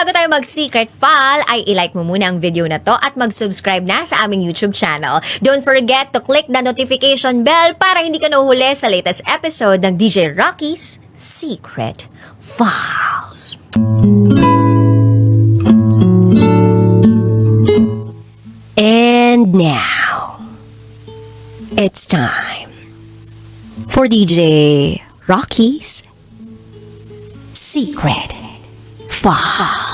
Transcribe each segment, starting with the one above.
bago tayo mag-secret file, ay ilike mo muna ang video na to at mag-subscribe na sa aming YouTube channel. Don't forget to click the notification bell para hindi ka nahuhuli sa latest episode ng DJ Rocky's Secret Files. And now, it's time for DJ Rocky's Secret Files.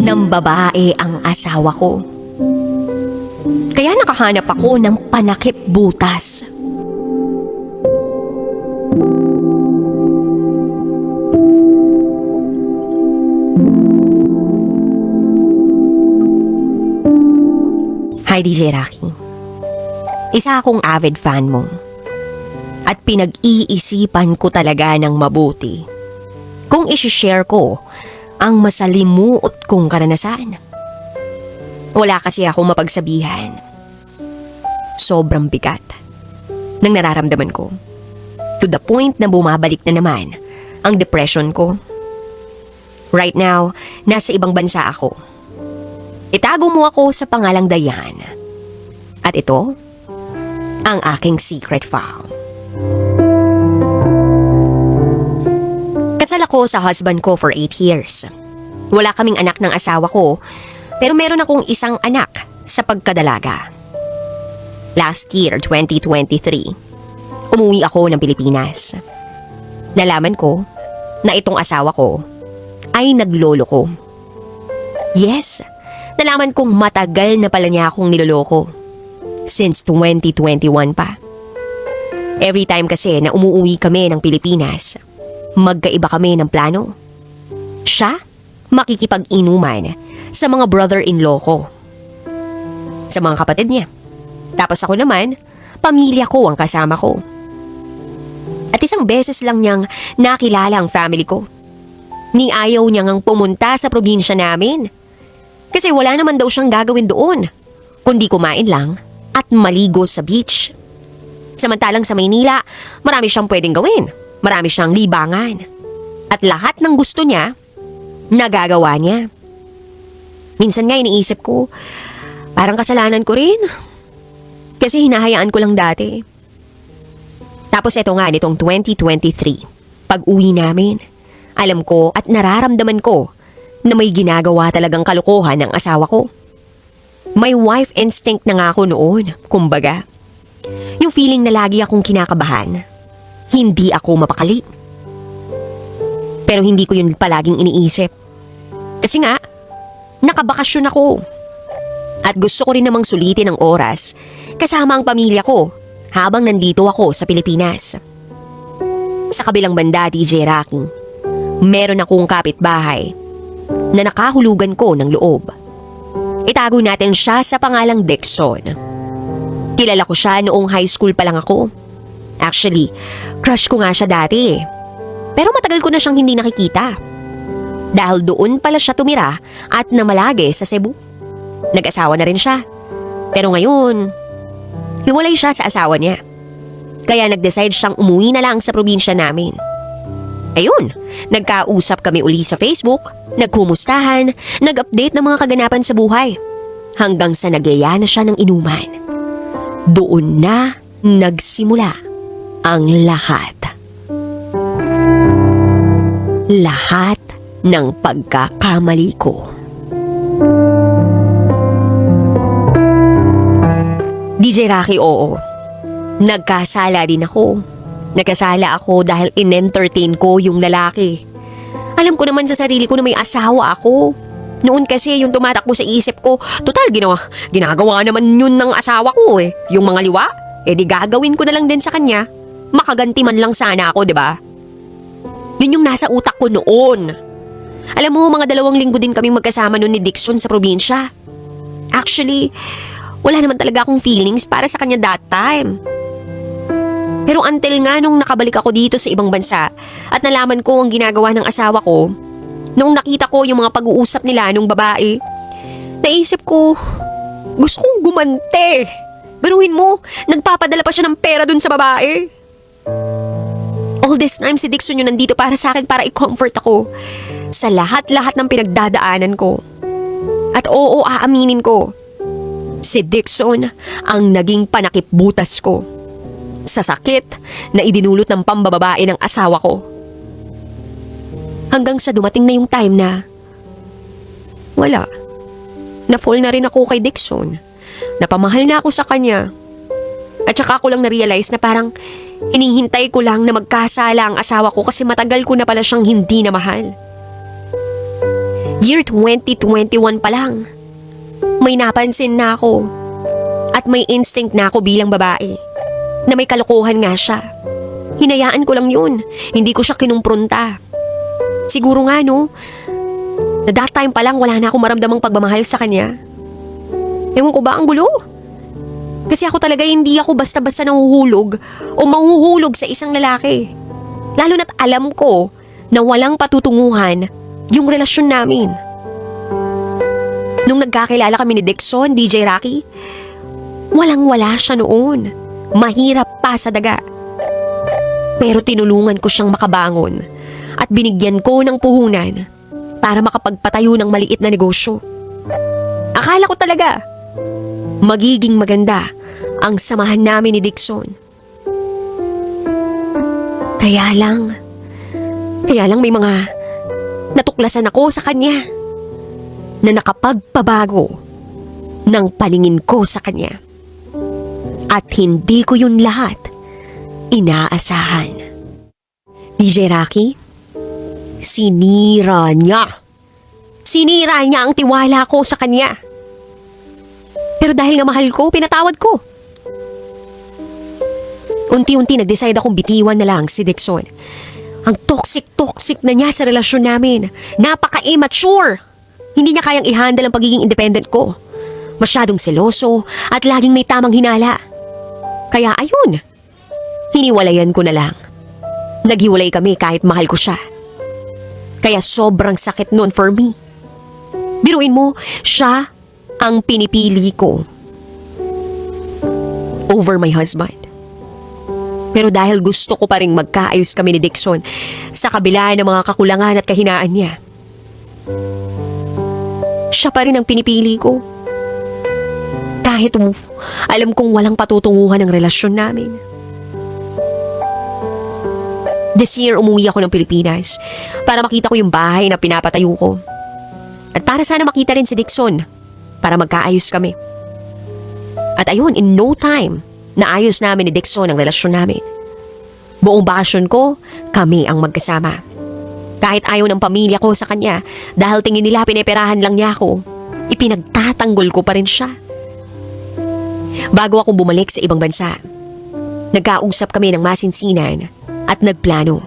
Nang babae ang asawa ko. Kaya nakahanap ako ng panakip butas. Hi DJ Rocky. Isa akong avid fan mo. At pinag-iisipan ko talaga ng mabuti. Kung isi-share ko ang masalimuot kong karanasan. Wala kasi akong mapagsabihan. Sobrang bigat ng nararamdaman ko. To the point na bumabalik na naman ang depression ko. Right now, nasa ibang bansa ako. Itago mo ako sa pangalang Dayan. At ito, ang aking secret file. Kasal ako sa husband ko for 8 years. Wala kaming anak ng asawa ko, pero meron akong isang anak sa pagkadalaga. Last year, 2023, umuwi ako ng Pilipinas. Nalaman ko na itong asawa ko ay naglolo ko. Yes, nalaman kong matagal na pala niya akong niloloko. Since 2021 pa. Every time kasi na umuwi kami ng Pilipinas, magkaiba kami ng plano. Siya, makikipag-inuman sa mga brother-in-law ko. Sa mga kapatid niya. Tapos ako naman, pamilya ko ang kasama ko. At isang beses lang niyang nakilala ang family ko. Ni ayaw niya ngang pumunta sa probinsya namin. Kasi wala naman daw siyang gagawin doon. Kundi kumain lang at maligo sa beach. Samantalang sa Maynila, marami siyang pwedeng gawin. Marami siyang libangan. At lahat ng gusto niya, nagagawa niya. Minsan nga iniisip ko, parang kasalanan ko rin. Kasi hinahayaan ko lang dati. Tapos eto nga nitong 2023, pag uwi namin, alam ko at nararamdaman ko na may ginagawa talagang kalokohan ng asawa ko. May wife instinct na nga ako noon, kumbaga. Yung feeling na lagi akong kinakabahan. Hindi ako mapakali. Pero hindi ko yun palaging iniisip. Kasi nga, nakabakasyon ako. At gusto ko rin namang sulitin ang oras kasama ang pamilya ko habang nandito ako sa Pilipinas. Sa kabilang banda, DJ Rocky, meron akong kapitbahay na nakahulugan ko ng loob. Itago natin siya sa pangalang Dexon. Kilala ko siya noong high school pa lang ako. Actually, crush ko nga siya dati eh. Pero matagal ko na siyang hindi nakikita. Dahil doon pala siya tumira at namalagi sa Cebu. Nag-asawa na rin siya. Pero ngayon, hiwalay siya sa asawa niya. Kaya nag-decide siyang umuwi na lang sa probinsya namin. Ayun, nagkausap kami uli sa Facebook, nagkumustahan, nag-update ng mga kaganapan sa buhay. Hanggang sa nagyaya na siya ng inuman. Doon na nagsimula ang lahat. Lahat ng pagkakamali ko. DJ Rocky, oo. Nagkasala din ako. Nagkasala ako dahil in-entertain ko yung lalaki. Alam ko naman sa sarili ko na may asawa ako. Noon kasi yung tumatakbo sa isip ko, total ginawa, ginagawa naman yun ng asawa ko eh. Yung mga liwa, eh di gagawin ko na lang din sa kanya. Makaganti man lang sana ako, di ba? Yun yung nasa utak ko noon. Alam mo, mga dalawang linggo din kaming magkasama noon ni Dixon sa probinsya. Actually, wala naman talaga akong feelings para sa kanya that time. Pero until nga nung nakabalik ako dito sa ibang bansa at nalaman ko ang ginagawa ng asawa ko, Nung nakita ko yung mga pag-uusap nila nung babae, naisip ko, gusto kong gumante. Biruin mo, nagpapadala pa siya ng pera dun sa babae. All this time si Dixon yung nandito para sa akin para i-comfort ako sa lahat-lahat ng pinagdadaanan ko. At oo, aaminin ko, si Dixon ang naging panakipbutas ko sa sakit na idinulot ng pambababae ng asawa ko. Hanggang sa dumating na yung time na wala. Na-fall na rin ako kay Dixon. Napamahal na ako sa kanya. At saka ko lang na-realize na parang hinihintay ko lang na magkasala ang asawa ko kasi matagal ko na pala siyang hindi na mahal. Year 2021 pa lang. May napansin na ako. At may instinct na ako bilang babae. Na may kalokohan nga siya. Hinayaan ko lang yun. Hindi ko siya kinumprunta. Siguro nga no, na that time pa lang wala na akong maramdamang pagmamahal sa kanya. Ewan ko ba ang gulo? Kasi ako talaga hindi ako basta-basta nahuhulog o mahuhulog sa isang lalaki. Lalo na't alam ko na walang patutunguhan yung relasyon namin. Nung nagkakilala kami ni Dixon, DJ Rocky, walang-wala siya noon. Mahirap pa sa daga. Pero tinulungan ko siyang makabangon at binigyan ko ng puhunan para makapagpatayo ng maliit na negosyo. Akala ko talaga, magiging maganda ang samahan namin ni Dixon. Kaya lang, kaya lang may mga natuklasan ako sa kanya na nakapagpabago ng paningin ko sa kanya. At hindi ko yun lahat inaasahan. DJ Rocky, sinira niya. Sinira niya ang tiwala ko sa kanya. Pero dahil nga mahal ko, pinatawad ko. Unti-unti nag-decide akong bitiwan na lang si Dixon. Ang toxic-toxic na niya sa relasyon namin. Napaka-immature. Hindi niya kayang i-handle ang pagiging independent ko. Masyadong seloso at laging may tamang hinala. Kaya ayun, hiniwalayan ko na lang. Naghiwalay kami kahit mahal ko siya. Kaya sobrang sakit nun for me. Biruin mo, siya ang pinipili ko. Over my husband. Pero dahil gusto ko pa rin magkaayos kami ni Dixon sa kabila ng mga kakulangan at kahinaan niya, siya pa rin ang pinipili ko. Kahit alam kong walang patutunguhan ang relasyon namin. This year, umuwi ako ng Pilipinas para makita ko yung bahay na pinapatayo ko. At para sana makita rin si Dixon para magkaayos kami. At ayun, in no time, naayos namin ni Dixon ang relasyon namin. Buong bakasyon ko, kami ang magkasama. Kahit ayaw ng pamilya ko sa kanya dahil tingin nila pineperahan lang niya ako, ipinagtatanggol ko pa rin siya. Bago ako bumalik sa ibang bansa, nagkausap kami ng masinsinan at nagplano.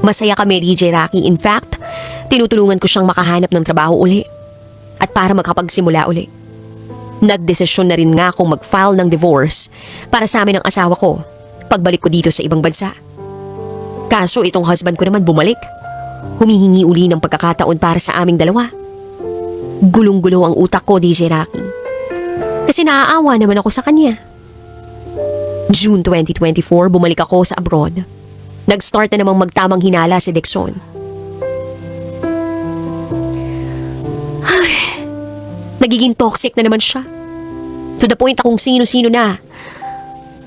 Masaya kami, DJ Rocky. In fact, tinutulungan ko siyang makahanap ng trabaho uli at para makapagsimula uli. Nagdesisyon na rin nga akong mag-file ng divorce para sa amin ng asawa ko pagbalik ko dito sa ibang bansa. Kaso itong husband ko naman bumalik. Humihingi uli ng pagkakataon para sa aming dalawa. Gulong-gulo ang utak ko, DJ Rocky. Kasi naaawa naman ako sa kanya. June 2024, bumalik ako sa abroad. Nag-start na namang magtamang hinala si Dixon. Ay, nagiging toxic na naman siya. To the point akong sino-sino na.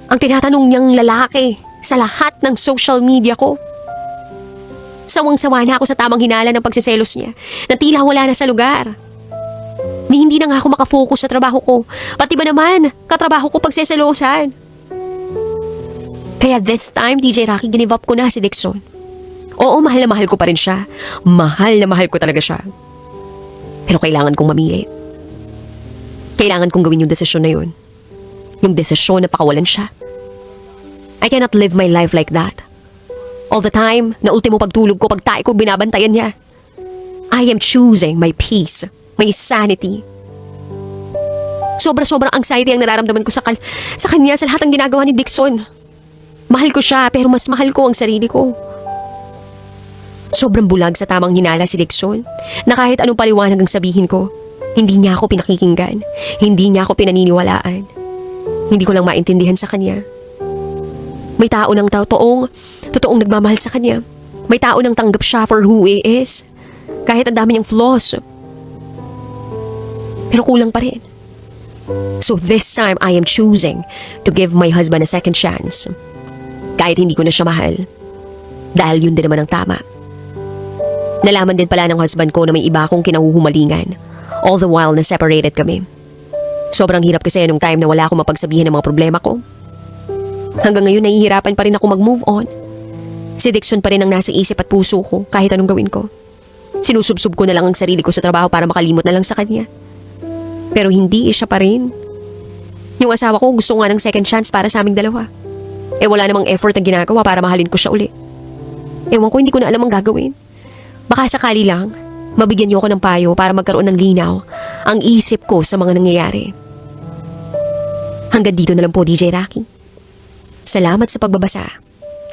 Ang tinatanong niyang lalaki sa lahat ng social media ko. Sawang-sawa na ako sa tamang hinala ng pagsiselos niya na tila wala na sa lugar. Ni hindi na nga ako makafocus sa trabaho ko. Pati ba naman, katrabaho ko pagseselosan. Kaya this time, DJ Rocky, ginive up ko na si Dixon. Oo, mahal na mahal ko pa rin siya. Mahal na mahal ko talaga siya. Pero kailangan kong mamili. Kailangan kong gawin yung desisyon na yun. Yung desisyon na pakawalan siya. I cannot live my life like that. All the time, na ultimo pagtulog ko, pagtae ko, binabantayan niya. I am choosing my peace, my sanity. Sobra-sobrang anxiety ang nararamdaman ko sa, kal- sa kanya sa lahat ng ginagawa ni Dixon. Mahal ko siya, pero mas mahal ko ang sarili ko. Sobrang bulag sa tamang hinala si Dixon na kahit anong paliwanag ang sabihin ko, hindi niya ako pinakikinggan. Hindi niya ako pinaniniwalaan. Hindi ko lang maintindihan sa kanya. May tao ng totoong, totoong nagmamahal sa kanya. May tao nang tanggap siya for who he is. Kahit ang dami niyang flaws. Pero kulang pa rin. So this time I am choosing to give my husband a second chance. Kahit hindi ko na siya mahal. Dahil yun din naman ang tama. Nalaman din pala ng husband ko na may iba akong kinahuhumalingan. All the while na separated kami. Sobrang hirap kasi nung time na wala akong mapagsabihin ng mga problema ko. Hanggang ngayon nahihirapan pa rin ako mag-move on. Si Dixon pa rin ang nasa isip at puso ko kahit anong gawin ko. Sinusubsub ko na lang ang sarili ko sa trabaho para makalimot na lang sa kanya. Pero hindi siya pa rin. Yung asawa ko gusto nga ng second chance para sa aming dalawa. Eh wala namang effort na ginagawa para mahalin ko siya uli. Ewan ko hindi ko na alam ang gagawin. Baka sakali lang, mabigyan niyo ako ng payo para magkaroon ng linaw ang isip ko sa mga nangyayari. Hanggang dito na lang po DJ Rocky. Salamat sa pagbabasa.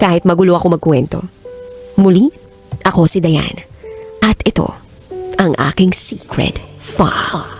Kahit magulo ako magkwento. Muli, ako si Diane. At ito, ang aking secret file.